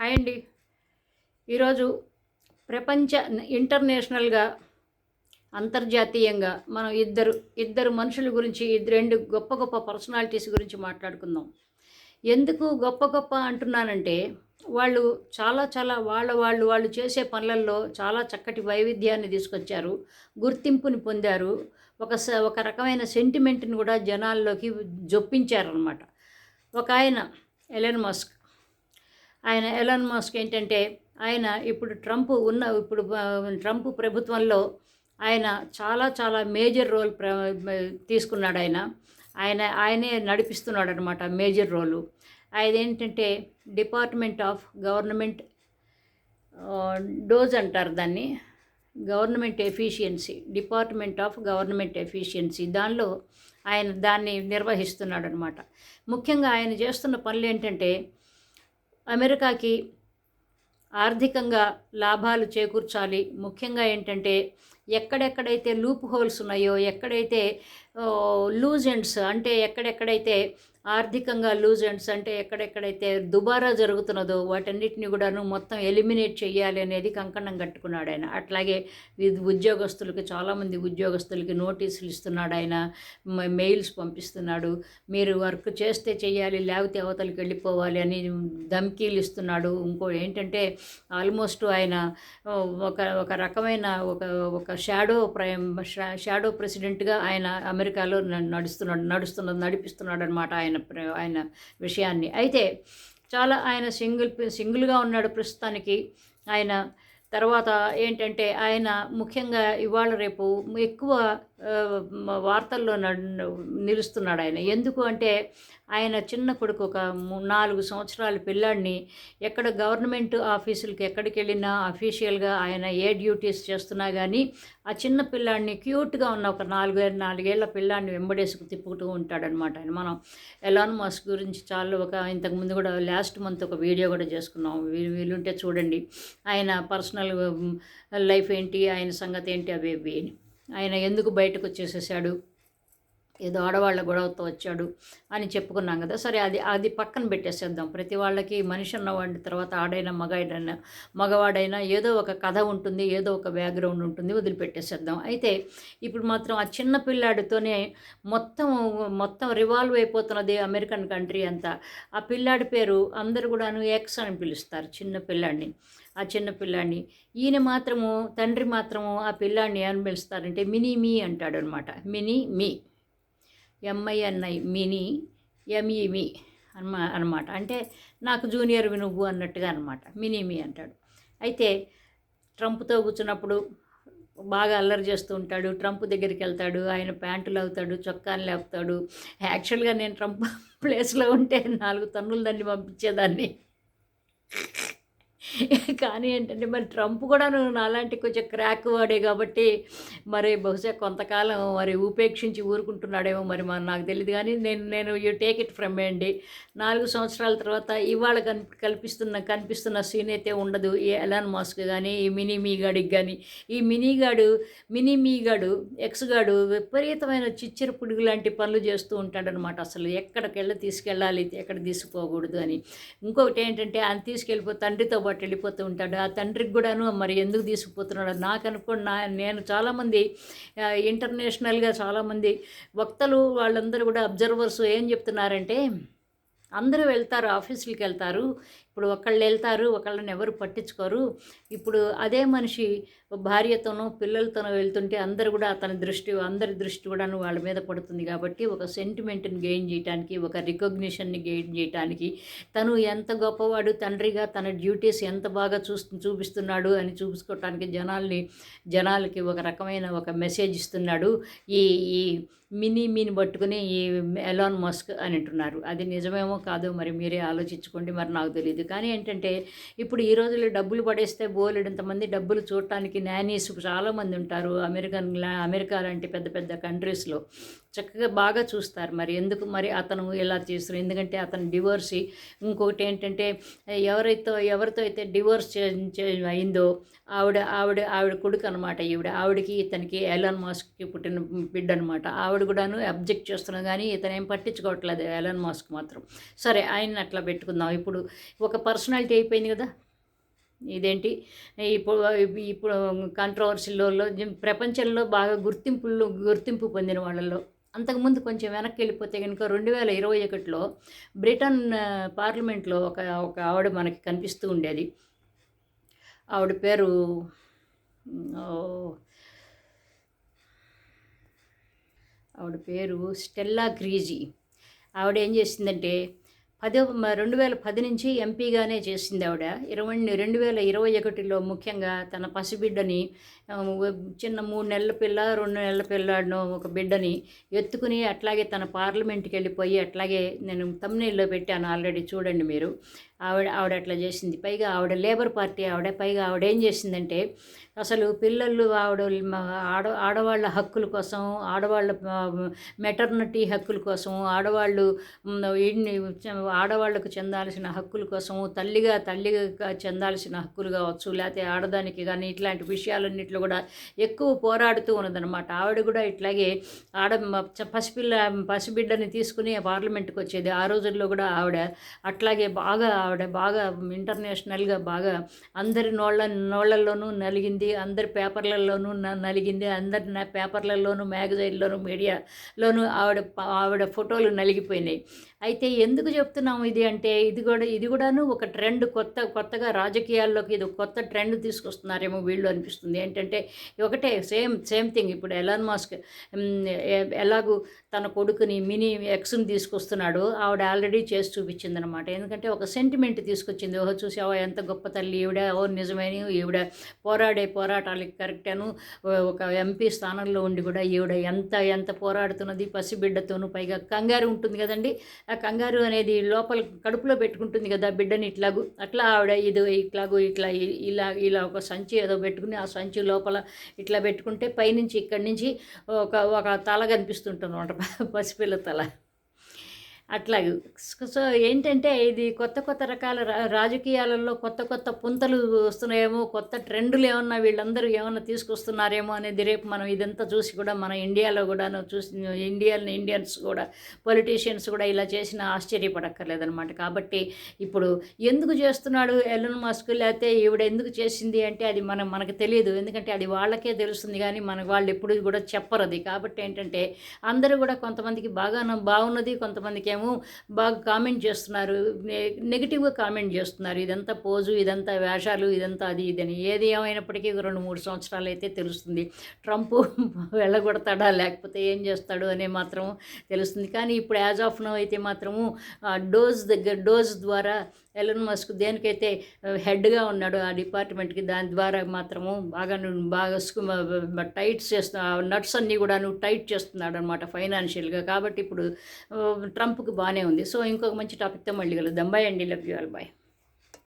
Hi అండి. ఈరోజు ప్రపంచ ఇంటర్నేషనల్గా అంతర్జాతీయంగా మనం ఇద్దరు ఇద్దరు మనుషుల గురించి ఇద్దరు రెండు గొప్ప గొప్ప పర్సనాలిటీస్ గురించి మాట్లాడుకుందాం. ఎందుకు గొప్ప గొప్ప అంటున్నానంటే వాళ్ళు చాలా చాలా వాళ్ళ వాళ్ళు వాళ్ళు చేసే పనులలో చాలా చక్కటి వైవిధ్యాన్ని తీసుకొచ్చారు గుర్తింపుని పొందారు ఒక స ఒక రకమైన సెంటిమెంట్ని కూడా జనాల్లోకి జొప్పించారనమాట ఒక ఆయన ఎలెన్ మస్క్ ఆయన ఎలన్ మాస్క్ ఏంటంటే ఆయన ఇప్పుడు ట్రంప్ ఉన్న ఇప్పుడు ట్రంప్ ప్రభుత్వంలో ఆయన చాలా చాలా మేజర్ రోల్ ప్ర తీసుకున్నాడు ఆయన. ఆయన ఆయనే నడిపిస్తున్నాడు అనమాట మేజర్ రోలు. అదేంటంటే ఏంటంటే డిపార్ట్మెంట్ ఆఫ్ గవర్నమెంట్ డోజ్ అంటారు దాన్ని. Government efficiency department of government efficiency. దానిలో ఆయన దాన్ని నిర్వహిస్తున్నాడు అనమాట ముఖ్యంగా ఆయన చేస్తున్న పనులు ఏంటంటే అమెరికాకి ఆర్థికంగా లాభాలు చేకూర్చాలి. ముఖ్యంగా ఏంటంటే ఎక్కడెక్కడైతే లూప్ హోల్స్ ఉన్నాయో ఎక్కడైతే లూజ్ ఎండ్స్ అంటే ఎక్కడెక్కడైతే ఆర్థికంగా లూజ్ అండ్స్ అంటే ఎక్కడెక్కడైతే దుబారా జరుగుతున్నదో వాటన్నిటిని కూడాను మొత్తం ఎలిమినేట్ చేయాలి అనేది కంకణం కట్టుకున్నాడు ఆయన. అట్లాగే ఇది ఉద్యోగస్తులకి చాలామంది ఉద్యోగస్తులకి నోటీసులు ఇస్తున్నాడు ఆయన మెయిల్స్ పంపిస్తున్నాడు. మీరు వర్క్ చేస్తే చేయాలి లేకపోతే అవతలకి వెళ్ళిపోవాలి అని ధమ్కీలు ఇస్తున్నాడు. ఇంకో ఏంటంటే ఆల్మోస్ట్ ఆయన ఒక ఒక రకమైన ఒక ఒక షాడో ప్రైమ్ షాడో ప్రెసిడెంట్గా ఆయన అమెరికాలో నడుస్తున్నాడు నడుస్తున్నాడు నడిపిస్తున్నాడు అనమాట ఆయన. ప్ర- ఆయన విషయాన్ని. అయితే చాలా ఆయన సింగిల్ సింగిల్గా ఉన్నాడు ప్రస్తుతానికి. ఆయన తర్వాత ఏంటంటే ఆయన ముఖ్యంగా ఇవాళ రేపు ఎక్కువ వార్తల్లో నిలుస్తున్నాడు ఆయన. ఎందుకు అంటే ఆయన చిన్న కొడుకు ఒక నాలుగు సంవత్సరాల పిల్లాడిని ఎక్కడ గవర్నమెంట్ ఆఫీసులకి ఎక్కడికి వెళ్ళినా అఫీషియల్గా ఆయన ఏ డ్యూటీస్ చేస్తున్నా కానీ ఆ చిన్న పిల్లాడిని క్యూట్గా ఉన్న ఒక నాలుగు నాలుగేళ్ళ పిల్లాడిని వెంబడేసుకు తిప్పుతూ ఉంటాడనమాట ఆయన. మనం ఎలాన్ మస్క్ గురించి చాలా ఒక ఇంతకుముందు కూడా లాస్ట్ మంత్ ఒక వీడియో కూడా చేసుకున్నాం. వీ- వీలుంటే చూడండి. ఆయన పర్సనల్ లైఫ్ ఏంటి ఆయన సంగతి ఏంటి అవి ఇవి అని. ఆయన ఎందుకు బయటకు వచ్చేసేసాడు? ఏదో ఆడవాళ్ళ గొడవతో వచ్చాడు అని చెప్పుకున్నాం కదా. సరే అది అది పక్కన పెట్టేసేద్దాం. ప్రతి వాళ్ళకి మనిషి ఉన్నవాడి తర్వాత ఆడైనా మగాడైనా మగవాడైనా ఏదో ఒక కథ ఉంటుంది ఏదో ఒక బ్యాక్గ్రౌండ్ ఉంటుంది వదిలిపెట్టేసేద్దాం. అయితే ఇప్పుడు మాత్రం ఆ చిన్న పిల్లాడితోనే మొత్తం మొత్తం రివాల్వ్ అయిపోతున్నది అమెరికన్ కంట్రీ అంతా. ఆ పిల్లాడి పేరు అందరు కూడాను ఎక్స్ అని పిలుస్తారు చిన్న పిల్లాడిని. ఆ చిన్న పిల్లాడిని. ఈయన మాత్రము తండ్రి మాత్రము ఆ పిల్లాడిని ఏమని పిలుస్తారంటే మినీ మీ అంటాడు అనమాట మినీ మీ. ఎంఐఎన్ఐ మినీ ఎంఈమి అన్మా అనమాట అంటే నాకు జూనియర్వి నువ్వు అన్నట్టుగా అనమాట మినీ మీ అంటాడు. అయితే ట్రంప్తో కూర్చున్నప్పుడు బాగా అల్లరి చేస్తూ ఉంటాడు. ట్రంప్ దగ్గరికి వెళ్తాడు. ఆయన ప్యాంటులు అవుతాడు చొక్కాలు లేపుతాడు యాక్చువల్గా నేను ట్రంప్ ప్లేస్లో ఉంటే నాలుగు తన్నులు దాన్ని పంపించేదాన్ని. కానీ ఏంటంటే మరి ట్రంప్ కూడా నువ్వు నాలాంటి కొంచెం క్రాక్ వాడే కాబట్టి మరి బహుశా కొంతకాలం మరి ఉపేక్షించి ఊరుకుంటున్నాడేమో మరి మరి నాకు తెలియదు కానీ నేను నేను యూ టేక్ ఇట్ ఫ్రమ్ అండి. నాలుగు సంవత్సరాల తర్వాత ఇవాళ కన్ కల్పిస్తున్న కనిపిస్తున్న సీన్ అయితే ఉండదు. ఈ ఎలాన్ మాస్క్ కానీ ఈ మినీ మీగాడికి కానీ ఈ మినీగాడు మినీ మీగాడు ఎక్స్ గాడు విపరీతమైన చిచ్చర పుడుగు లాంటి పనులు చేస్తూ ఉంటాడనమాట అసలు ఎక్కడికి వెళ్ళి తీసుకెళ్ళాలి ఎక్కడ తీసుకోకూడదు అని. ఇంకొకటి ఏంటంటే ఆయన తీసుకెళ్ళిపో తండ్రితో పాటు వెళ్ళిపోతూ ఉంటాడు. ఆ తండ్రికి కూడాను మరి ఎందుకు తీసుకుపోతున్నాడు? నాకు అనుకోండి నా నేను చాలామంది ఇంటర్నేషనల్గా చాలామంది వక్తలు వాళ్ళందరూ కూడా అబ్జర్వర్స్ ఏం చెప్తున్నారంటే అందరూ వెళ్తారు ఆఫీసులకి వెళ్తారు. ఇప్పుడు ఒకళ్ళు వెళ్తారు ఒకళ్ళని ఎవరు పట్టించుకోరు. ఇప్పుడు అదే మనిషి భార్యతోనో పిల్లలతోనో వెళ్తుంటే అందరు కూడా అతని దృష్టి అందరి దృష్టి కూడాను వాళ్ళ మీద పడుతుంది కాబట్టి ఒక సెంటిమెంట్ని గెయిన్ చేయడానికి ఒక రికగ్నిషన్ని గెయిన్ చేయడానికి తను ఎంత గొప్పవాడు తండ్రిగా తన డ్యూటీస్ ఎంత బాగా చూస్తు చూపిస్తున్నాడు అని చూపించుకోవటానికి జనాల్ని జనాలకి ఒక రకమైన ఒక మెసేజ్ ఇస్తున్నాడు. ఈ ఈ మినీ మీని పట్టుకుని ఈ ఎలాన్ మస్క్ అని అంటున్నారు. అది నిజమేమో కాదో మరి మీరే ఆలోచించుకోండి. మరి నాకు తెలియదు కానీ ఏంటంటే ఇప్పుడు ఈ రోజుల్లో డబ్బులు పడేస్తే బోలెడంతమంది డబ్బులు చూడటానికి నానీస్ చాలామంది ఉంటారు అమెరికన్ అమెరికా లాంటి పెద్ద పెద్ద కంట్రీస్లో. చక్కగా బాగా చూస్తారు. మరి ఎందుకు మరి అతను ఇలా చేస్తారు ఎందుకంటే అతను డివోర్స్ ఇంకొకటి ఏంటంటే ఎవరైతే ఎవరితో అయితే డివోర్స్ అయిందో ఆవిడ ఆవిడ ఆవిడ కొడుకు అనమాట ఈవిడ. ఆవిడకి ఇతనికి ఎలాన్ మాస్క్కి పుట్టిన బిడ్డ అనమాట ఆవిడ కూడాను అబ్జెక్ట్ చేస్తున్నా కానీ ఇతను ఏం పట్టించుకోవట్లేదు ఎలాన్ మాస్క్ మాత్రం. సరే ఆయన అట్లా పెట్టుకుందాం. ఇప్పుడు ఒక పర్సనాలిటీ అయిపోయింది కదా? ఇదేంటి? ఇప్పుడు ఇప్పుడు కాంట్రవర్సీలో ప్రపంచంలో బాగా గుర్తింపులు గుర్తింపు పొందిన వాళ్ళలో అంతకుముందు కొంచెం వెనక్కి వెళ్ళిపోతే కనుక రెండు వేల ఇరవై ఒకటిలో బ్రిటన్ పార్లమెంట్లో ఒక ఒక ఆవిడ మనకి కనిపిస్తూ ఉండేది. ఆవిడ పేరు ఆవిడ పేరు స్టెల్లా గ్రీజీ. ఆవిడ ఏం చేసిందంటే పదో రెండు వేల పది నుంచి ఎంపీగానే చేసింది ఆవిడ. ఇరవై రెండు వేల ఇరవై ఒకటిలో ముఖ్యంగా తన పసిబిడ్డని చిన్న మూడు నెలల పిల్ల రెండు నెలల పిల్లాడినో ఒక బిడ్డని ఎత్తుకుని అట్లాగే తన పార్లమెంట్కి వెళ్ళిపోయి అట్లాగే నేను తమ్నేల్లో పెట్టాను ఆల్రెడీ చూడండి మీరు. ఆవిడ ఆవిడ అట్లా చేసింది. పైగా ఆవిడ లేబర్ పార్టీ ఆవిడ పైగా ఆవిడ ఏం చేసిందంటే అసలు పిల్లలు ఆవిడ ఆడ ఆడవాళ్ళ హక్కుల కోసం ఆడవాళ్ళ మెటర్నిటీ హక్కుల కోసం ఆడవాళ్ళు ఆడవాళ్ళకు ఇన్ని ఆడవాళ్ళకు చెందాల్సిన హక్కుల కోసం తల్లిగా తల్లిగా చెందాల్సిన హక్కులు కావచ్చు లేకపోతే ఆడదానికి కానీ ఇట్లాంటి విషయాలన్నింటిలో కూడా ఎక్కువ పోరాడుతూ ఉన్నదనమాట ఆవిడ కూడా ఇట్లాగే ఆడ పసిపిల్ల పసిబిడ్డని తీసుకుని పార్లమెంట్కి వచ్చేది. ఆ రోజుల్లో కూడా ఆవిడ అట్లాగే బాగా ఆవిడ బాగా ఇంటర్నేషనల్గా బాగా అందరి నోళ్ళ నోళ్ళల్లోనూ నలిగింది. అందరి పేపర్లలోనూ నలిగింది అందరి నా పేపర్లలోనూ మ్యాగజైన్లోనూ మీడియాలోనూ ఆవిడ ఆవిడ ఫోటోలు నలిగిపోయినాయి. అయితే ఎందుకు చెప్తున్నాము ఇది అంటే ఇది కూడా ఇది కూడాను ఒక ట్రెండ్ కొత్త కొత్తగా రాజకీయాల్లోకి ఇది కొత్త ట్రెండ్ తీసుకొస్తున్నారేమో వీళ్ళు అనిపిస్తుంది. ఏంటంటే ఒకటే సేమ్ సేమ్ థింగ్ ఇప్పుడు ఎలాన్ మాస్క్ ఎలాగూ తన కొడుకుని మినీ ఎక్స్ని తీసుకొస్తున్నాడు. ఆవిడ ఆల్రెడీ చేసి చూపించింది అనమాట ఎందుకంటే ఒక సెంటిమెంట్ తీసుకొచ్చింది. ఓహో చూసావా ఎంత గొప్ప తల్లి. ఈవిడ ఓ నిజమైన ఈవిడ పోరాడే పోరాటాలకి కరెక్టాను ఒక ఎంపీ స్థానంలో ఉండి కూడా ఈవిడ ఎంత ఎంత పోరాడుతున్నది పసిబిడ్డతోనూ పైగా కంగారు ఉంటుంది కదండి. ఆ కంగారు అనేది లోపల కడుపులో పెట్టుకుంటుంది కదా బిడ్డని ఇట్లాగు అట్లా ఆవిడ ఇది ఇట్లాగు ఇట్లా ఇలా ఇలా ఒక సంచి ఏదో పెట్టుకుని ఆ సంచి లోపల ఇట్లా పెట్టుకుంటే పైనుంచి ఇక్కడి నుంచి ఒక ఒక తల కనిపిస్తుంటుంది అనమాట పసిపిల్ల తల. అట్లాగే సో ఏంటంటే ఇది కొత్త కొత్త రకాల రా- రాజకీయాలలో కొత్త కొత్త పుంతలు వస్తున్నాయేమో కొత్త ట్రెండ్లు ఏమన్నా వీళ్ళందరూ ఏమన్నా తీసుకొస్తున్నారేమో అనేది రేపు మనం ఇదంతా చూసి కూడా మన ఇండియాలో కూడాను చూసి ఇండియన్ ఇండియన్స్ కూడా పొలిటీషియన్స్ కూడా ఇలా చేసిన ఆశ్చర్యపడక్కర్లేదనమాట కాబట్టి ఇప్పుడు ఎందుకు చేస్తున్నాడు ఎలన్ మస్క్? లేకపోతే ఈవిడ ఎందుకు చేసింది అంటే అది మనం మనకు తెలియదు. ఎందుకంటే అది వాళ్ళకే తెలుస్తుంది కానీ మన వాళ్ళు ఎప్పుడు కూడా చెప్పరు అది కాబట్టి ఏంటంటే అందరూ కూడా కొంతమందికి బాగా బాగున్నది కొంతమందికి విషయము బాగా కామెంట్ చేస్తున్నారు. నె- నెగిటివ్గా కామెంట్ చేస్తున్నారు. ఇదంతా పోజు ఇదంతా వేషాలు ఇదంతా అది ఇదని ఏది ఏమైనప్పటికీ రెండు మూడు సంవత్సరాలు అయితే తెలుస్తుంది. ట్రంప్ వెళ్ళగొడతాడా లేకపోతే ఏం చేస్తాడు అనే మాత్రం తెలుస్తుంది. కానీ ఇప్పుడు యాజ్ ఆఫ్ నో అయితే మాత్రము ఆ డోజ్ దగ్గర డోజ్ ద్వారా ఎలన్ మస్క్ దేనికైతే హెడ్గా ఉన్నాడో ఆ డిపార్ట్మెంట్కి దాని ద్వారా మాత్రము బాగా నువ్వు బాగా టైట్ చేస్తున్నా నట్స్ అన్నీ కూడా నువ్వు టైట్ చేస్తున్నాడు అనమాట ఫైనాన్షియల్గా. కాబట్టి ఇప్పుడు ట్రంప్ బాగానే ఉంది. సో ఇంకొక మంచి టాపిక్తో మళ్ళీ కలుద్దాం. బాయ్ అండి. Love you all bye